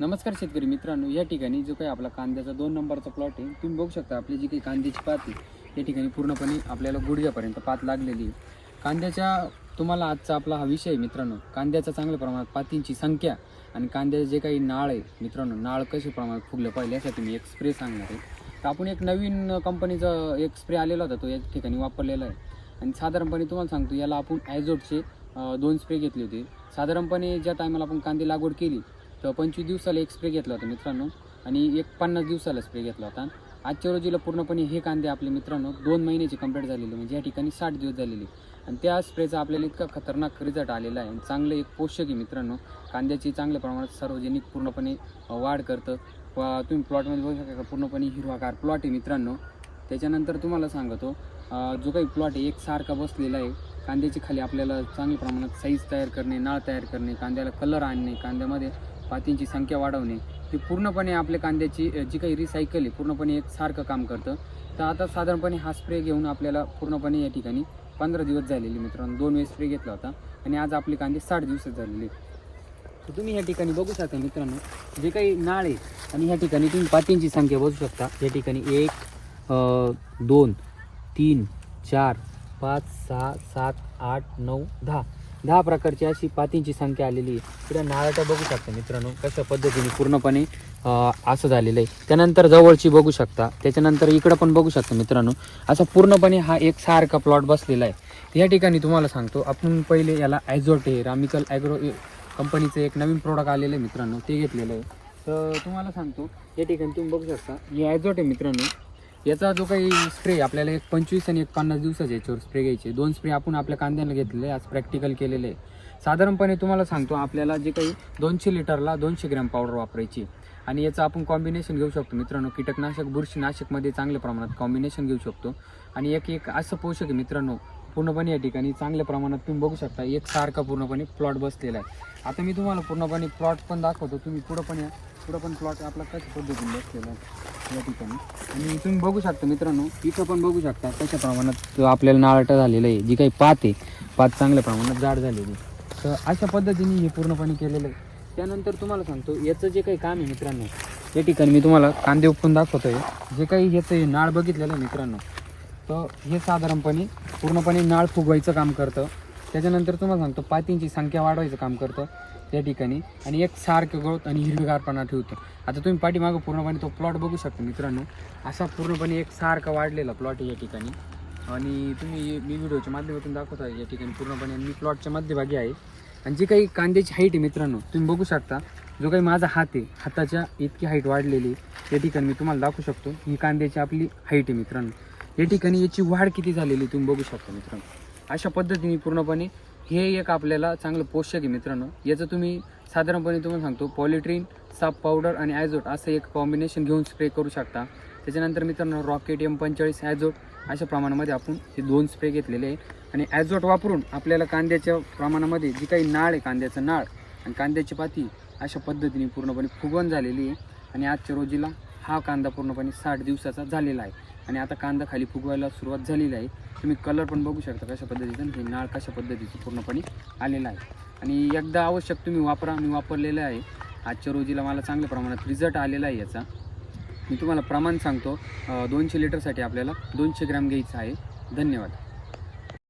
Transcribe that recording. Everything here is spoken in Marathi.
नमस्कार शेतकरी मित्रांनो या ठिकाणी जो काही आपला कांद्याचा दोन नंबरचा प्लॉट आहे तुम्ही बघू शकता आपली जी काही कांद्याची पात आहे या ठिकाणी पूर्णपणे आपल्याला गुडघ्यापर्यंत पात लागलेली आहे. कांद्याच्या तुम्हाला आजचा आपला हा विषय आहे मित्रांनो कांद्याचा चांगल्या प्रमाणात पातींची संख्या आणि कांद्याचे जे काही नाळ आहे मित्रांनो नाळ कसे प्रमाणात फुगलं पाहिजे यासाठी मी एक स्प्रे सांगणार आहे. तर आपण एक नवीन कंपनीचा एक स्प्रे आलेला होता तो या ठिकाणी वापरलेला आहे. आणि साधारणपणे तुम्हाला सांगतो याला आपण ॲझोटचे दोन स्प्रे घेतले होते. साधारणपणे ज्या टायमाला आपण कांदे लागवड केली तेव्हा पंचवीस दिवसाला एक स्प्रे घेतला होता मित्रांनो. आणि एक पन्नास दिवसाला स्प्रे घेतला होता. आजच्या रोजीला पूर्णपणे हे कांदे आपले मित्रांनो दोन महिन्याचे कंप्लीट झालेले म्हणजे या ठिकाणी साठ दिवस झालेले. आणि त्या स्प्रेचा आपल्याला इतका खतरनाक रिझल्ट आलेला आहे. आणि चांगलं एक पोषक आहे मित्रांनो. कांद्याची चांगल्या प्रमाणात सार्वजनिक पूर्णपणे वाढ करतं. तुम्ही प्लॉटमध्ये बघू शकता का? पूर्णपणे हिरवागार प्लॉट आहे मित्रांनो. त्याच्यानंतर तुम्हाला सांगतो जो काही प्लॉट आहे एक सारखा बसलेला आहे. कांद्याची खाली आपल्याला चांगल्या प्रमाणात साईज तयार करणे नाळ तयार करणे कांद्याला कलर आणणे कांद्यामध्ये पातींची संख्या वाढवणे ती पूर्णपणे आपल्या कांद्याची जी काही रिसायकल आहे पूर्णपणे एक सारखं काम करतं. तर आता साधारणपणे हा स्प्रे घेऊन आपल्याला पूर्णपणे या ठिकाणी पंधरा दिवस झालेले मित्रांनो. दोन वेळेस स्प्रे घेतला होता आणि आज आपले कांदे साठ दिवसात झालेले तर तुम्ही या ठिकाणी बघू शकता मित्रांनो जे काही नाळ आहे आणि ह्या ठिकाणी तुम्ही पातींची संख्या बघू शकता. या ठिकाणी एक दोन तीन चार पाच सहा सात आठ नऊ दहा दहा प्रकारची अशी पातींची संख्या आलेली आहे. इकडे नारळाच्या बघू शकता मित्रांनो कशा पद्धतीने पूर्णपणे असं झालेलं आहे. त्यानंतर जवळची बघू शकता. त्याच्यानंतर इकडं पण बघू शकता मित्रांनो असा पूर्णपणे हा एक सारखा प्लॉट बसलेला आहे. या ठिकाणी तुम्हाला सांगतो आपण पहिले याला ॲझोटे रामिकल ॲग्रो कंपनीचं एक नवीन प्रोडक्ट आलेलं आहे मित्रांनो ते घेतलेलं आहे. तर तुम्हाला सांगतो या ठिकाणी तुम्ही बघू शकता हे ॲझोटे आहे मित्रांनो. याचा जो काही स्प्रे आपल्याला एक पंचवीस आणि एक पन्नास दिवसाचे याच्यावर स्प्रे घ्यायचे. दोन स्प्रे आपण आपल्या कांद्याला घेतलेले आज प्रॅक्टिकल केलेले आहे. साधारणपणे तुम्हाला सांगतो आपल्याला जे काही दोनशे लिटरला दोनशे ग्रॅम पावडर वापरायची आणि याचं आपण कॉम्बिनेशन घेऊ शकतो. मित्रांनो कीटकनाशक बुरशीनाशकमध्ये चांगल्या प्रमाणात कॉम्बिनेशन घेऊ शकतो. आणि एक एक असं पोषक आहे मित्रांनो पूर्णपणे या ठिकाणी चांगल्या प्रमाणात तुम्ही बघू शकता. एक सारखा पूर्णपणे प्लॉट बसलेला आहे. आता मी तुम्हाला पूर्णपणे प्लॉट पण दाखवतो. तुम्ही पुढं पण या. पुढं पण प्लॉट आपला कशा पद्धतीने बसलेला आहे या ठिकाणी. आणि तुम्ही बघू शकता मित्रांनो इथं पण बघू शकता कशा प्रमाणात आपल्याला नाळटा झालेलं आहे. जी काही पात आहे पात चांगल्या प्रमाणात जाड झालेली आहे. तर अशा पद्धतीने हे पूर्णपणे केलेलं आहे. त्यानंतर तुम्हाला सांगतो याचं जे काही काम आहे मित्रांनो या ठिकाणी मी तुम्हाला कांदे उपटून दाखवतोय. जे काही याचं हे नाळ बघितलेलं आहे मित्रांनो तर हे साधारणपणे पूर्णपणे नाळ फुगवायचं काम करतं. त्याच्यानंतर तुम्हाला सांगतो पातींची संख्या वाढवायचं काम करतं त्या ठिकाणी. आणि एक सारखं गवत आणि हिरवीगारपणा ठेवतो. आता तुम्ही पाठीमागं पूर्णपणे तो प्लॉट बघू शकता मित्रांनो. असा पूर्णपणे एक सारखा वाढलेला प्लॉट आहे या ठिकाणी. आणि तुम्ही मी व्हिडिओच्या माध्यमातून दाखवत आहे या ठिकाणी पूर्णपणे. मी प्लॉटच्या मध्यभागी आहे. आणि जी काही कांद्याची हाईट आहे मित्रांनो तुम्ही बघू शकता. जो काही माझा हात आहे हाताच्या इतकी हाईट वाढलेली आहे. या ठिकाणी मी तुम्हाला दाखवू शकतो. ही कांद्याची आपली हाईट आहे मित्रांनो. या ठिकाणी याची वाढ किती झालेली तुम्ही बघू शकता मित्रांनो. अशा पद्धतीने पूर्णपणे हे एक आपल्याला चांगलं पोषक आहे मित्रांनो. याचं तुम्ही साधारणपणे तुम्हाला सांगतो पॉलिट्रीन साप पावडर आणि ॲझोट असं एक कॉम्बिनेशन घेऊन स्प्रे करू शकता. त्याच्यानंतर मित्रांनो रॉकेट एम पंचेचाळीस ॲझोट अशा प्रमाणामध्ये आपण हे दोन स्प्रे घेतलेले आहे. आणि ॲझोट वापरून आपल्याला कांद्याच्या प्रमाणामध्ये जी काही नाळ आहे कांद्याचं नाळ आणि कांद्याची पाती अशा पद्धतीने पूर्णपणे फुगवण झालेली आहे. आणि आजच्या रोजीला हा कांदा पूर्णपणे साठ दिवसाचा झालेला आहे. आणि आता कांदा खाली फुगवायला सुरुवात झालेली आहे. तुम्ही कलर पण बघू शकता कशा पद्धतीचं हे नाळ कशा पद्धतीचं पूर्णपणे आलेलं आहे. आणि एकदा आवश्यक तुम्ही वापरा मी वापरलेलं आहे. आजच्या रोजीला मला चांगल्या प्रमाणात रिझल्ट आलेला आहे याचा. मी तुम्हाला प्रमाण सांगतो. दोनशे लिटरसाठी आपल्याला दोनशे ग्रॅम घ्यायचं आहे. धन्यवाद.